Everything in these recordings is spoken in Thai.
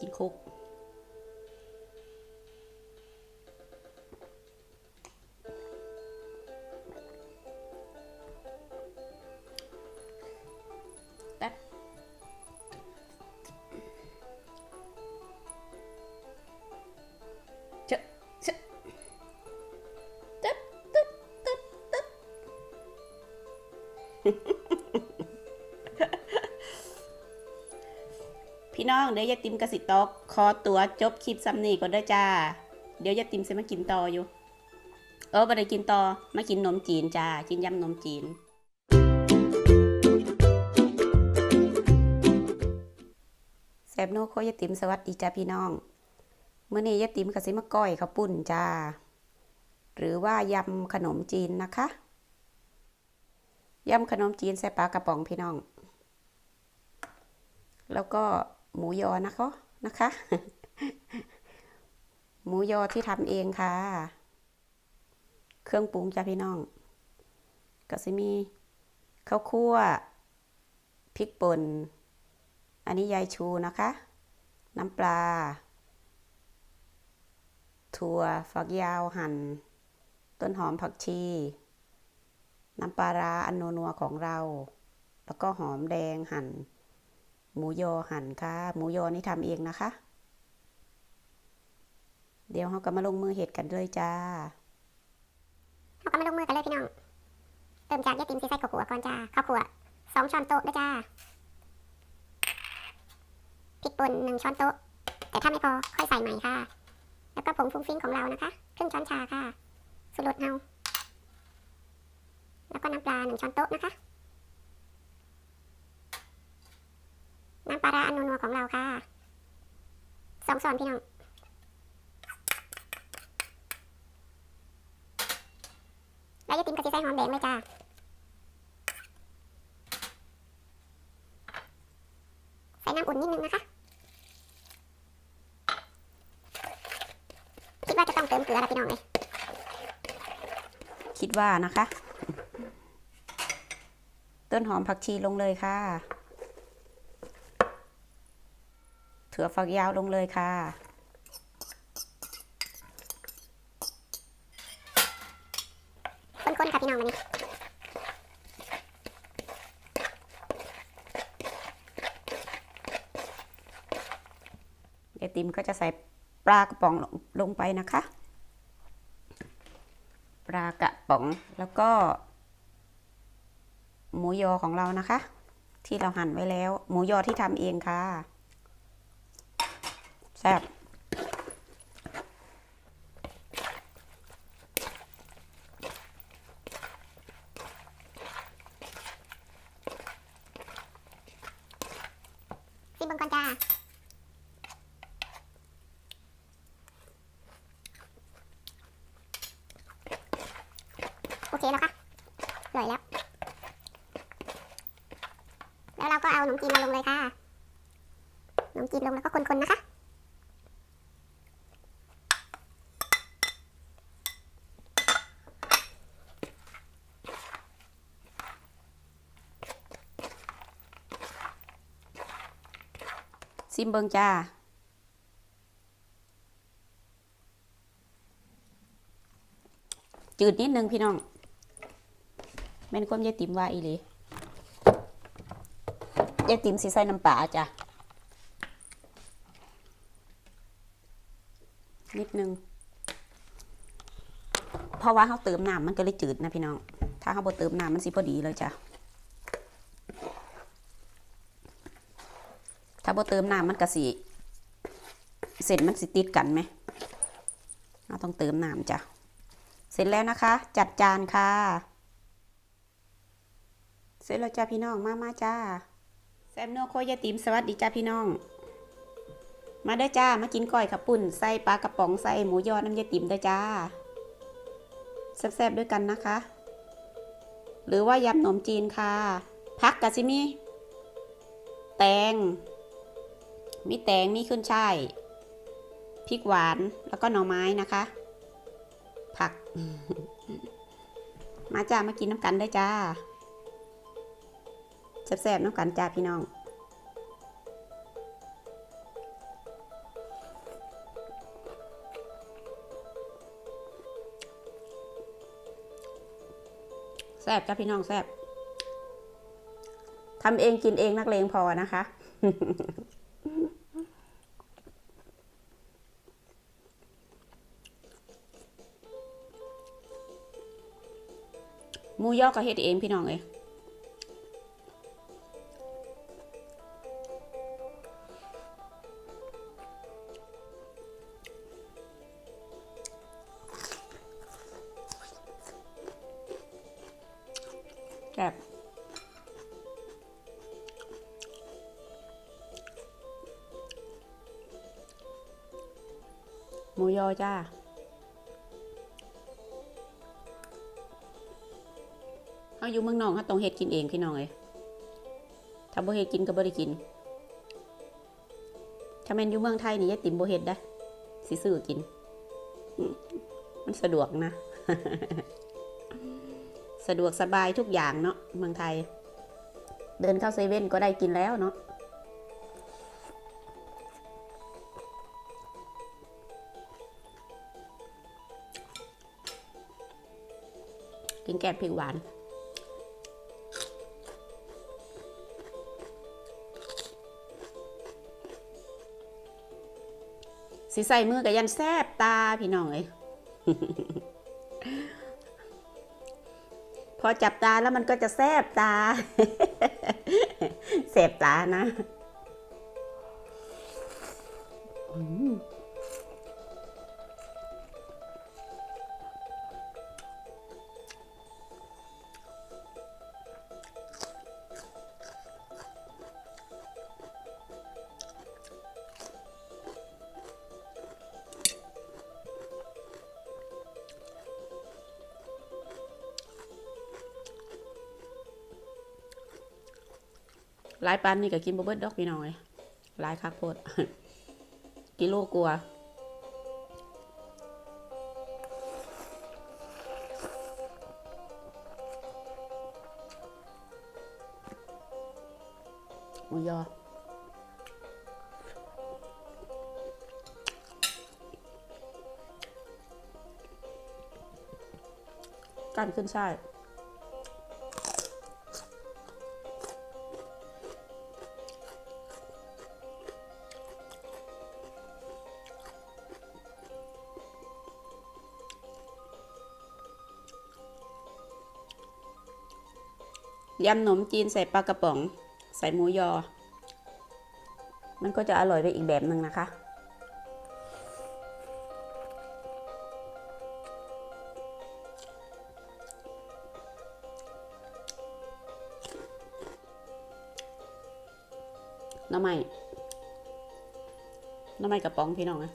กินคุก พี่น้องเดี๋ยวยายติมกสิตอกขอตัวจบคลิปซ้ำนี่ก่อนเด้อจ้า เดี๋ยวยายติมจะมากินต่ออยู่ เออบ่ได้กินต่อมากินนมจีนจ้ากินยำนมจีน แซบโนโคยายติมสวัสดีจ้าพี่น้องเมื้อนี้ยายติมกสิมาก้อยข้าวปุ้นจ้า หรือว่ายำขนมจีนนะคะยำขนมจีนใส่ปลากระป๋องพี่น้อง แล้วก็ หมูยอนะคะนะคะ หมูยอที่ทำเองค่ะ เครื่องปรุงจ้าพี่น้อง ก็สิมีข้าวคั่วพริกป่น อันนี้ยายชูนะคะ น้ำปลา ถั่วฝักยาวหัน่น ต้นหอมผักชี น้ำปลาร้าอันนัวๆของเรา แล้วก็หอมแดงหั่น หมูยอหั่นค่ะ หมูยอนี่ทำเองนะคะ เดี๋ยวเราก็มาลงมือเห็ดกันเลยจ้าเขาก็มาลงมือกันเลยพี่น้องเริ่มจากยาติมสีใส่ข้าวขัวก่อนจ้าข้าวขัวสองช้อนโต๊ะด้วยจ้าพริกป่นหนึ่งช้อนโต๊ะ แต่ถ้าไม่พอค่อยใส่ใหม่ค่ะ แล้วก็ผงฟุ้งฟิ้งของเรานะคะครึ่งช้อนชาค่ะสูตรรสเฮาแล้วก็น้ำปลาหนึ่งช้อนโต๊ะนะคะ น้ำปลาร้าอันนัวของเราค่ะสองช้อนพี่น้องแล้วยาติมก็จะใส่หอมแดงเลยจ้าใส่น้ำอุ่นนิดนึงนะคะ คิดว่าจะต้องเติมเกลือละพี่น้องเลยคิดว่านะคะ ต้นหอมผักชีลงเลยค่ะ ถั่วฝักยาวลงเลยค่ะ คนๆค่ะพี่น้องวันนี้ไอติมก็จะใส่ปลากระป๋องลงลงไปนะคะ ปลากระป๋องแล้วก็ หมูยอของเรานะคะ ที่เราหั่นไว้แล้ว หมูยอที่ทำเองค่ะ แซ่บซิมบิงกอนจ้าโอเคแล้วค่ะเลยแล้ว แล้วเราก็เอาขนมจีนมาลงเลยค่ะขนมจีนลงแล้วก็คนๆนะคะ ซิมเบิงจ้า จืดนิดนึงพี่น้องแม่นความยายติ๋มว่าอีหลียายติ๋มสิใส่น้ำปลาจ้ะ นิดนึง เพราะว่าเขาเติมน้ำมันก็เลยจืดนะพี่น้อง ถ้าเขาบ่เติมน้ำมันสิพอดีเลยจ้ะ ถ้า บ่เติมน้ำมันก็สิเส้นมันสิติดกันไหมเราต้องเติมน้ำจ้ะ เสร็จแล้วนะคะ จัดจานค่ะ เสร็จแล้วจ้าพี่น้องมามาจ้าแซมโนโคยาติมสวัสดีจ้าพี่น้อง มาเด้จ้ามากินก้อยขับปุ่นใส่ปลากระป๋องใส่หมูยอน้ำยาติมเด้จ้าแซ่บๆด้วยกันนะคะ หรือว่ายำขนมจีนค่ะ พักกะซิมีแตง มีแตงมีขึ้นช่ายพริกหวานแล้วก็หน่อไม้นะคะ ผัก มาจ้ามากินน้ำกันได้จ้าแซ่บๆน้ำกันจ้าพี่น้องแซ่บจ้าพี่น้องแซ่บทำเองกินเองนักเลงพอนะคะ มูยอก็เฮ็ดเองพี่น้องเอ้ย เฮาอยู่เมืองนอกเฮาต้องเฮ็ดกินเองพี่น้องเอ้ยถ้าบ่เฮ็ดกินก็บ่ได้กิน ถ้าแม่นอยู่เมืองไทยนี่ยายติ๋มบ่เฮ็ดได้สิซื้อกินมมันสะดวกนะ สะดวกสบายทุกอย่างเนาะเมืองไทย เดินเข้าเซเว่นก็ได้กินแล้วเนาะกินแกงพริกหวาน สิใส่มือกับยันแซบตาพี่น้องเอ้ยพอจับตาแล้วมันก็จะแซบตาแสบตานะ อืม หลายปันนี่ก็กินบ่เบิดดอกพี่น้องเอ้ยหลายคักโพดกิโลกลัวาหมูยอกันขึ้นใช่ ยำหนมจีนใส่ปลากระป๋อง ใส่หมูยอ มันก็จะอร่อยไปอีกแบบหนึ่งนะคะ น้ำไม้หน้ำไม้กระป๋องพี่น้องนะ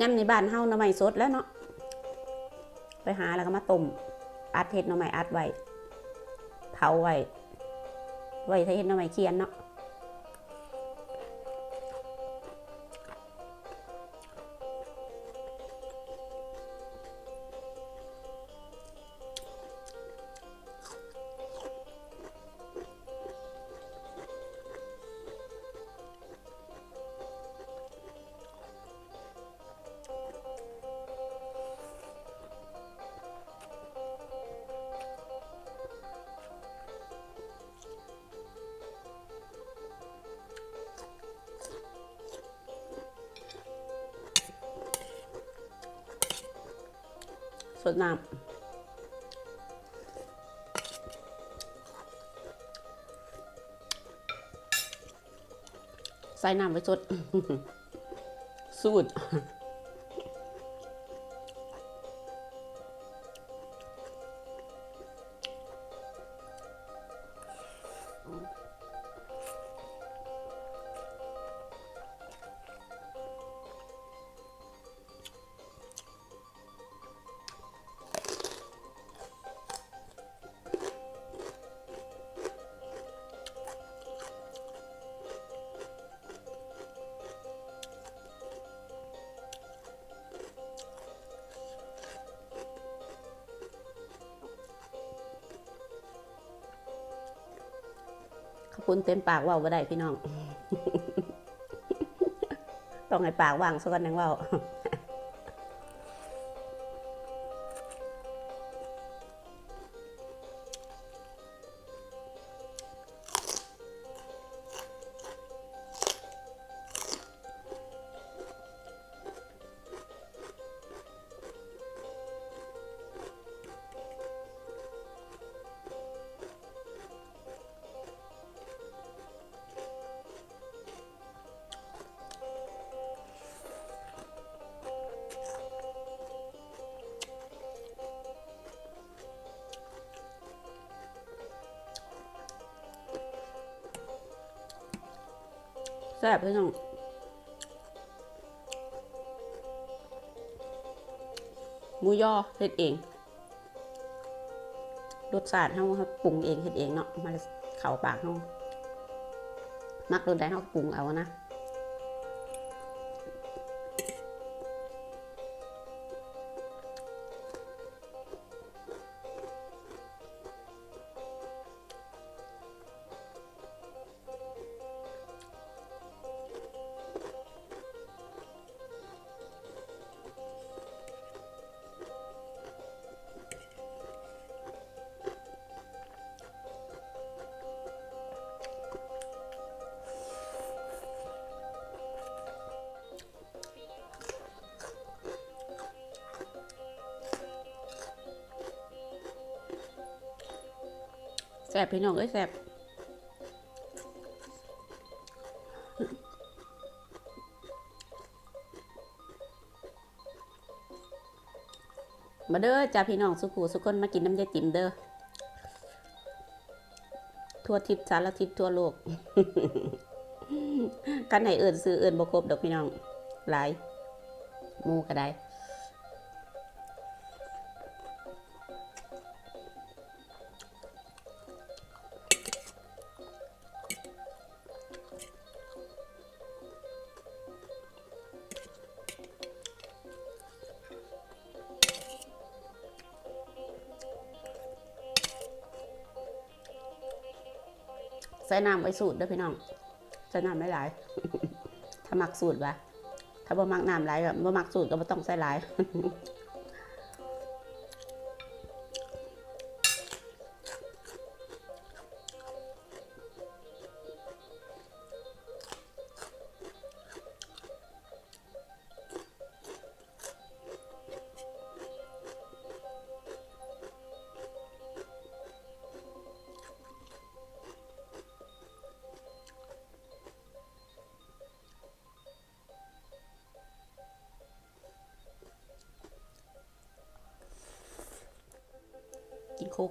ยำในบ้านเฮาหน่อไม้สดแล้วเนาะไปหาแล้วก็มาต้มอัดเห็ดหน่อไม้อัดไว้เผาไว้ไว้ถ้าเห็ดหน่อไม้เคียนเนาะ ดน้ำใส่น้ำไปสดสูตร คุณเต็มปากว่าบ่ได้พี่น้อง ต้องให้ปากว่างสักวันหนึ่งว่า แซ่บพี่น้องหมูยอเฮ็ดเองรสชาติเฮาเราปรุงเองเฮ็ดเองเนาะมาเข้าปากเฮามักรสใดเฮาปรุงเอานะ แซ่บพี่น้องเอ้ยแซ่บมาเด้อจ้าพี่น้องสุขูสุคนมากินน้ำยายติ๋มเด้อทั่วทิศสารทิศทั่วโลกกันไหนเอื่นซื้อเอื่นบครบดอกพี่น้องหลายมูก็ได้ ใส่น้ำไว้สูตรด้วยพี่น้องใส่น้ำไม่หลายถ้ามักสูตรวะถ้าบ่มักน้ำหลายก็บ่มักสูตรก็บ่ต้องใส่หลาย กิน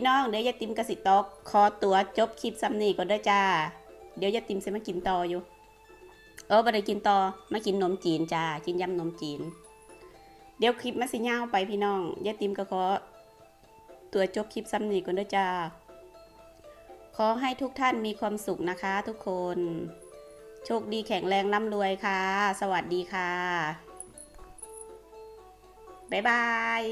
พี่น้องเดี๋ยวยายติมกสิตอกขอตัวจบคลิปซ้ำนี่ก่อนเด้อจ้า เดี๋ยวยายติมจะมากินต่ออยู่ เออบ่ได้กินต่อมากินนมจีนจ้ากินยำนมจีน เดี๋ยวคลิปมาสิยาวไปพี่น้องยายติมก็ขอตัวจบคลิปซ้ำนี่ก่อนเด้อจ้า ขอให้ทุกท่านมีความสุขนะคะ ทุกคน โชคดีแข็งแรงร่ำรวยค่ะ สวัสดีค่ะบ๊ายบาย